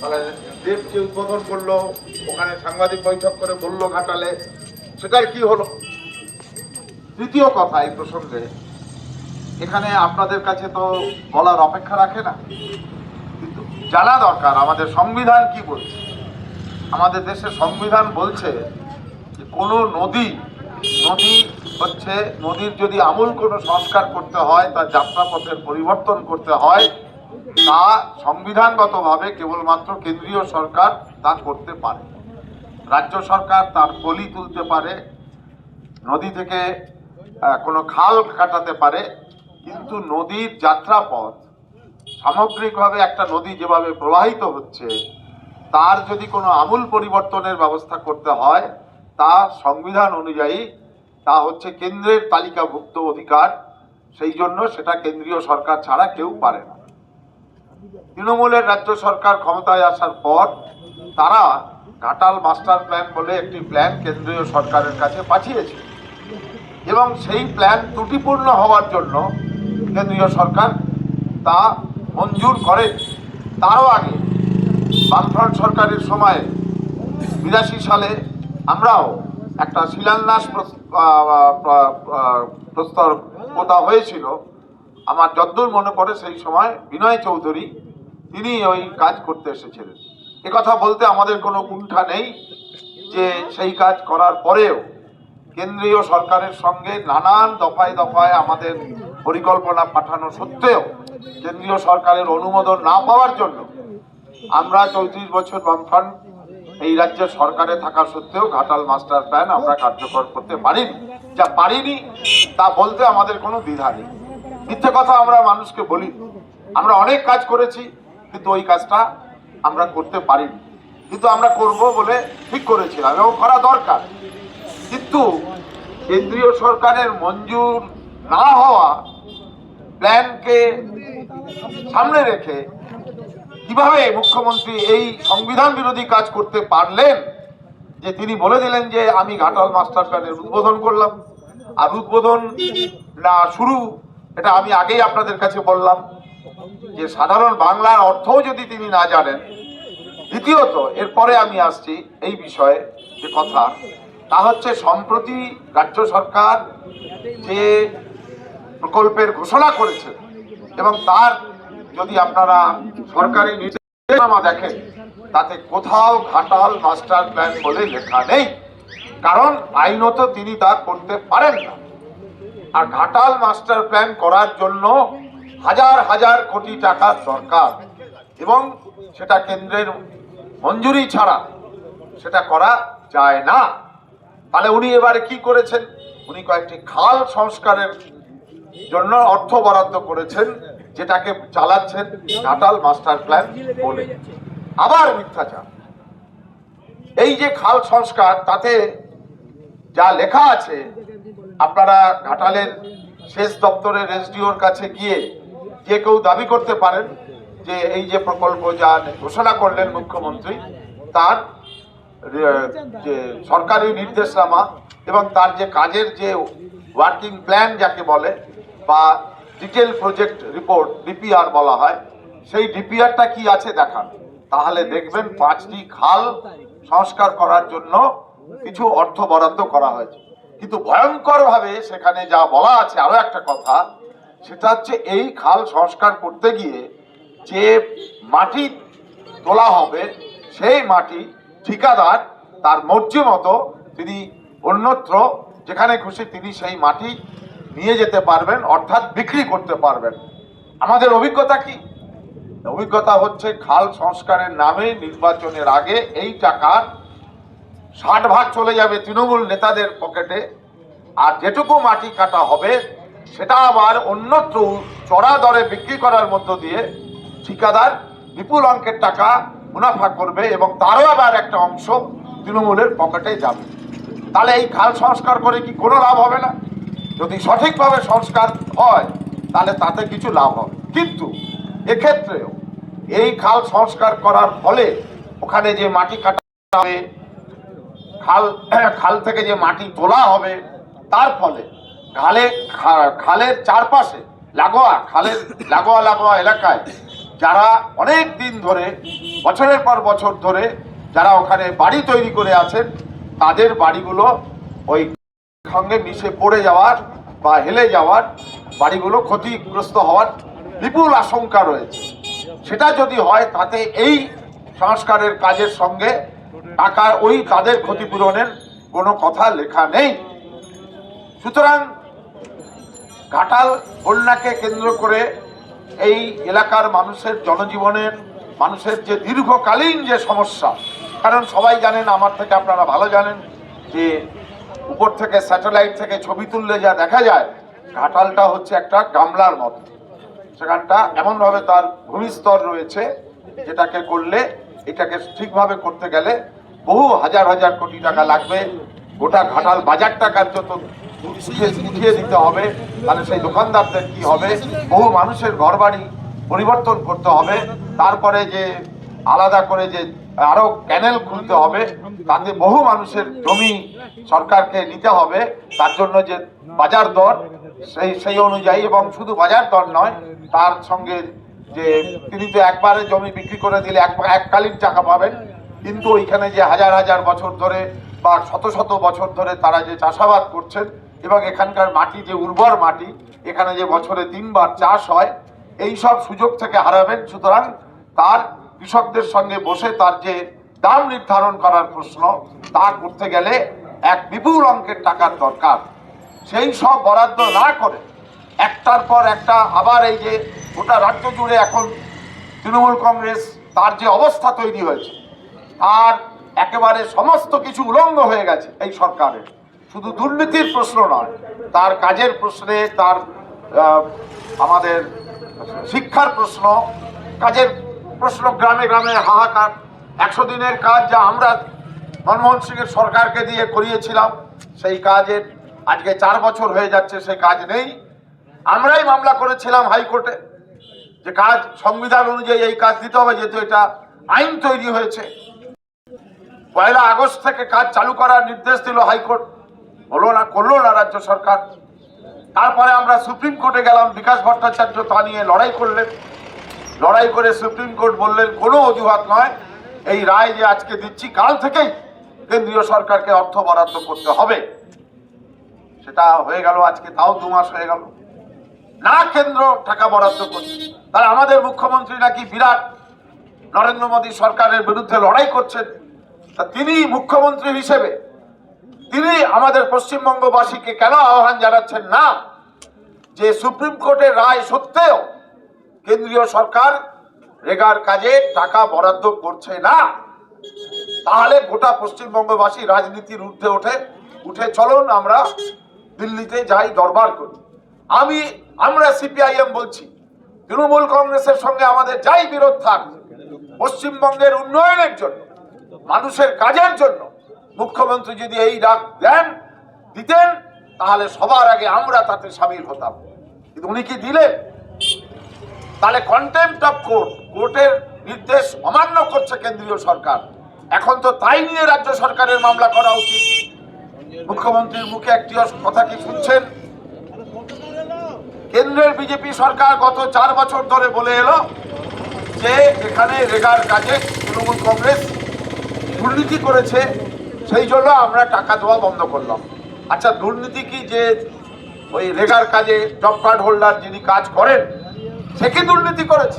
তাহলে দেবকে উদ্বোধন করল, ওখানে সাংবাদিক বৈঠক করে বলল ঘাটালে। সেটার কি হলো? তৃতীয় কথা এই প্রসঙ্গে, এখানে আপনাদের কাছে তো বলার অপেক্ষা রাখে না। কিন্তু জানা দরকার, আমাদের সংবিধান কি বলছে? আমাদের দেশের সংবিধান বলছে যে কোনো নদী নদী হচ্ছে, নদীর যদি আমূল কোনো সংস্কার করতে হয়, তার যাত্রাপথের পরিবর্তন করতে হয় তা সংবিধানগতভাবে কেবলমাত্র কেন্দ্রীয় সরকার তা করতে পারে। রাজ্য সরকার তার পলি তুলতে পারে, নদী থেকে কোনো খাল কাটাতে পারে, কিন্তু নদীর যাত্রাপথ সামগ্রিকভাবে একটা নদী যেভাবে প্রবাহিত হচ্ছে, তার যদি কোনো আমূল পরিবর্তনের ব্যবস্থা করতে হয়, তা সংবিধান অনুযায়ী তা হচ্ছে কেন্দ্রের তালিকাভুক্ত অধিকার, সেই জন্য সেটা কেন্দ্রীয় সরকার ছাড়া কেউ পারে না। তৃণমূলের রাজ্য সরকার ক্ষমতায় আসার পর তারা ঘাটাল মাস্টার প্ল্যান বলে একটি প্ল্যান কেন্দ্রীয় সরকারের কাছে পাঠিয়েছে। এবং সেই প্ল্যান ত্রুটিপূর্ণ হওয়ার জন্য কেন্দ্রীয় সরকার তা মঞ্জুর করে তারও আগে বামফ্রন্ট সরকারের সময়ে বিরাশি সালে আমরাও একটা শিলান্যাস প্রস্তাব হয়েছিল আমার যদ্দূর মনে পড়ে সেই সময় বিনয় চৌধুরী, তিনি ওই কাজ করতে এসেছিলেন। কথা বলতে আমাদের কোনো কুণ্ঠা নেই যে সেই কাজ করার পরেও কেন্দ্রীয় সরকারের সঙ্গে নানান দফায় দফায় আমাদের পরিকল্পনা পাঠানো সত্ত্বেও কেন্দ্রীয় সরকারের অনুমোদন না পাওয়ার জন্য আমরা চৌত্রিশ বছর বামফ্রন্ট এই রাজ্যের সরকারে থাকা সত্ত্বেও ঘাটাল মাস্টার প্ল্যান আমরা কার্যকর করতে পারিনি। যা পারিনি তা বলতে আমাদের কোনো দ্বিধা নেই। মিথ্যে কথা আমরা মানুষকে বলি আমরা অনেক কাজ করেছি, কিন্তু ওই কাজটা আমরা করতে পারিনি। কিন্তু আমরা করব বলে ঠিক করেছিলাম এবং করা দরকার। কিন্তু কেন্দ্রীয় সরকারের মঞ্জুর না হওয়া প্ল্যানকে সামনে রেখে কীভাবে মুখ্যমন্ত্রী এই সংবিধান বিরোধী কাজ করতে পারলেন, যে তিনি বলে দিলেন যে আমি ঘাটাল মাস্টার প্ল্যানের উদ্বোধন করলাম। আর উদ্বোধন না শুরু এটা আমি আগেই আপনাদের কাছে বললাম যে সাধারণ বাংলার অর্থও যদি তিনি না জানেন, দ্বিতীয়ত এরপরে আমি আসছি এই বিষয়ে যে কথা। তা হচ্ছে সম্প্রতি রাজ্য সরকার যে প্রকল্পের ঘোষণা করেছে এবং তার যদি আপনারা সরকারি নির্দেশনামা দেখেন, তাতে কোথাও ঘাটাল মাস্টার প্ল্যান বলে লেখা নেই। কারণ আইনত তিনি তা করতে পারেন না। আর ঘাটাল মাস্টার প্ল্যান করার জন্য হাজার হাজার কোটি টাকার দরকার। এবং সেটা কেন্দ্রের মঞ্জুরি ছাড়া সেটা করা যায় না। তাহলে উনি এবারে কি করেছেন? উনি কয়েকটি খাল সংস্কারের জন্য অর্থ বরাদ্দ করেছেন, যেটাকে চালাচ্ছেন ঘাটাল মাস্টার প্ল্যান বলে। আবার মিথ্যাচার। এই যে খাল সংস্কার, তাতে যা লেখা আছে আপনারা ঘাটালের শেষ দপ্তরের এসডিওর কাছে গিয়ে যে কেউ দাবি করতে পারেন যে এই যে প্রকল্প যা ঘোষণা করলেন মুখ্যমন্ত্রী, তার যে সরকারি নির্দেশনামা এবং তার যে কাজের যে ওয়ার্কিং প্ল্যান যাকে বলে বা ডিটেল প্রজেক্ট রিপোর্ট, ডিপিআর বলা হয়, সেই ডিপিআরটা কি আছে দেখান। তাহলে দেখবেন পাঁচটি খাল সংস্কার করার জন্য কিছু অর্থ বরাদ্দ করা হয়েছে। কিন্তু ভয়ঙ্করভাবে সেখানে যা বলা আছে, আরও একটা কথা, সেটা হচ্ছে এই খাল সংস্কার করতে গিয়ে যে মাটি তোলা হবে, সেই মাটি ঠিকাদার তার মর্জি মতো তিনি অন্যত্র যেখানে খুশি তিনি সেই মাটি নিয়ে যেতে পারবেন, অর্থাৎ বিক্রি করতে পারবেন। আমাদের অভিজ্ঞতা কি? অভিজ্ঞতা হচ্ছে খাল সংস্কারের নামে নির্বাচনের আগে এই টাকার ষাট ভাগ চলে যাবে তৃণমূল নেতাদের পকেটে, আর যেটুকু মাটি কাটা হবে, সেটা আবার অন্যত্র চড়া দরে বিক্রি করার মধ্য দিয়ে ঠিকাদার বিপুল অঙ্কের টাকা মুনাফা করবে এবং তারও আবার একটা অংশ তৃণমূলের পকেটে যাবে। তাহলে এই খাল সংস্কার করে কি কোনো লাভ হবে না? যদি সঠিকভাবে সংস্কার হয়, তাহলে তাতে কিছু লাভ হবে। কিন্তু এক্ষেত্রেও এই খাল সংস্কার করার ফলে ওখানে যে মাটি কাটা হবে খাল খাল থেকে যে মাটি তোলা হবে, তার ফলে খালে খালের চারপাশে লাগোয়া, খালের লাগোয়া লাগোয়া এলাকায় যারা অনেক দিন ধরে, বছরের পর বছর ধরে যারা ওখানে বাড়ি তৈরি করে আছেন, তাদের বাড়িগুলো ওই সঙ্গে মিশে পড়ে যাওয়ার বা হেলে যাওয়ার বাড়িগুলো ক্ষতিগ্রস্ত হওয়ার বিপুল আশঙ্কা রয়েছে। সেটা যদি হয়, তাতে এই সংস্কারের কাজের সঙ্গে টাকা ওই তাদের ক্ষতিপূরণের কোনো কথা লেখা নেই। সুতরাং ঘাটাল বন্যাকে কেন্দ্র করে এই এলাকার মানুষের জনজীবনের মানুষের যে দীর্ঘকালীন যে সমস্যা, কারণ সবাই জানেন, আমার থেকে আপনারা ভালো জানেন, যে উপর থেকে স্যাটেলাইট থেকে ছবি তুললে যা দেখা যায়, ঘাটালটা হচ্ছে একটা গামলার মতো। সেখানটা এমনভাবে তার ভূমিস্তর রয়েছে, যেটাকে করলে, এটাকে ঠিকভাবে করতে গেলে বহু হাজার হাজার কোটি টাকা লাগবে। গোটা ঘাটাল বাজারটা কার্যত উঠিয়ে উঠিয়ে দিতে হবে। তাহলে সেই দোকানদারদের কি হবে? বহু মানুষের ঘরবাড়ি পরিবর্তন করতে হবে। তারপরে যে আলাদা করে যে আরও ক্যানেল খুলতে হবে, তাতে বহু মানুষের জমি সরকারকে নিতে হবে। তার জন্য যে বাজার দর, সেই সেই অনুযায়ী এবং শুধু বাজার দর নয়, তার সঙ্গে যে তিনি তো একবারে জমি বিক্রি করে দিলে এককালীন টাকা পাবেন। কিন্তু ওইখানে যে হাজার হাজার বছর ধরে বা শত শত বছর ধরে তারা যে চাষাবাদ করছেন এবং এখানকার মাটি যে উর্বর মাটি, এখানে যে বছরে তিনবার চাষ হয়, এই সব সুযোগ থেকে হারাবেন। সুতরাং তার কৃষকদের সঙ্গে বসে তার যে দাম নির্ধারণ করার প্রশ্ন, তা করতে গেলে এক বিপুল অঙ্কের টাকার দরকার। সেই সব বরাদ্দ না করে একটার পর একটা আবার এই যে গোটা রাজ্য জুড়ে এখন তৃণমূল কংগ্রেস তার যে অবস্থা তৈরি হয়েছে আর একেবারে সমস্ত কিছু উলঙ্গ হয়ে গেছে এই সরকারের। শুধু দুর্নীতির প্রশ্ন নয়, তার কাজের প্রশ্নে, তার আমাদের শিক্ষার প্রশ্ন, কাজের প্রশ্ন গ্রামে গ্রামে হাহাকার। একশো দিনের কাজ যা আমরা মনমোহন সিংয়ের সরকারকে দিয়ে করিয়েছিলাম, সেই কাজের আজকে চার বছর হয়ে যাচ্ছে, সেই কাজ নেই। আমরাই মামলা করেছিলাম হাইকোর্টে যে কাজ, সংবিধান অনুযায়ী এই কাজ দিতে হবে, যেহেতু এটা আইন তৈরি হয়েছে। পয়লা আগস্ট থেকে কাজ চালু করার নির্দেশ দিল হাইকোর্ট। হলো না, করল না রাজ্য সরকার। তারপরে আমরা সুপ্রিম কোর্টে গেলাম, বিকাশ ভট্টাচার্য তা নিয়ে লড়াই করলেন। লড়াই করে সুপ্রিম কোর্ট বললেন, কোনো অজুহাত নয়, এই রায় যে আজকে দিচ্ছি, কাল থেকেই কেন্দ্রীয় সরকারকে অর্থ বরাদ্দ করতে হবে। সেটা হয়ে গেল আজকে, তাও দু মাস হয়ে গেল। না কেন্দ্র টাকা বরাদ্দ করছে। তাহলে আমাদের মুখ্যমন্ত্রী নাকি বিরাট নরেন্দ্র মোদী সরকারের বিরুদ্ধে লড়াই করছেন? তিনি মুখ্যমন্ত্রী হিসেবে। তিনি আমাদের পশ্চিমবঙ্গবাসীকে কেন আহ্বান জানাচ্ছেন না? যে সুপ্রিম কোর্টের রায় সত্ত্বেও কেন্দ্রীয় সরকার রেগার কাজে টাকা বরাদ্দ করছে না, তাহলে গোটা পশ্চিমবঙ্গবাসী রাজনীতির ঊর্ধ্বে ওঠে উঠে চলুন, আমরা দিল্লিতে যাই, দরবার করি। আমি, আমরা সিপিআইএম বলছি, তৃণমূল কংগ্রেসের সঙ্গে আমাদের যাই বিরোধ থাক, পশ্চিমবঙ্গের উন্নয়নের জন্য। মানুষের কাজের জন্য মুখ্যমন্ত্রী যদি এই ডাক দেন, দিতেন, তাহলে সবার আগে আমরা তাতে সামিল হতাম। কিন্তু উনি কি দিলেন? তাহলে কন্টেম্পট অফ কোর্ট কোর্টের নির্দেশ অমান্য করছে কেন্দ্রীয় সরকার। এখন তো তাই নিয়ে রাজ্য সরকারের মামলা করা উচিত। মুখ্যমন্ত্রীর মুখে একটি কথা কি শুনছেন? কেন্দ্রের বিজেপি সরকার গত চার বছর ধরে বলে এলো যে এখানে রেগার কাজে তৃণমূল কংগ্রেস দুর্নীতি করেছে, সেই জন্য আমরা টাকা দেওয়া বন্ধ করলাম। আচ্ছা দুর্নীতি কি যে ওই রেগার কাজে জব কার্ড হোল্ডার যিনি কাজ করেন, সে কি দুর্নীতি করেছে?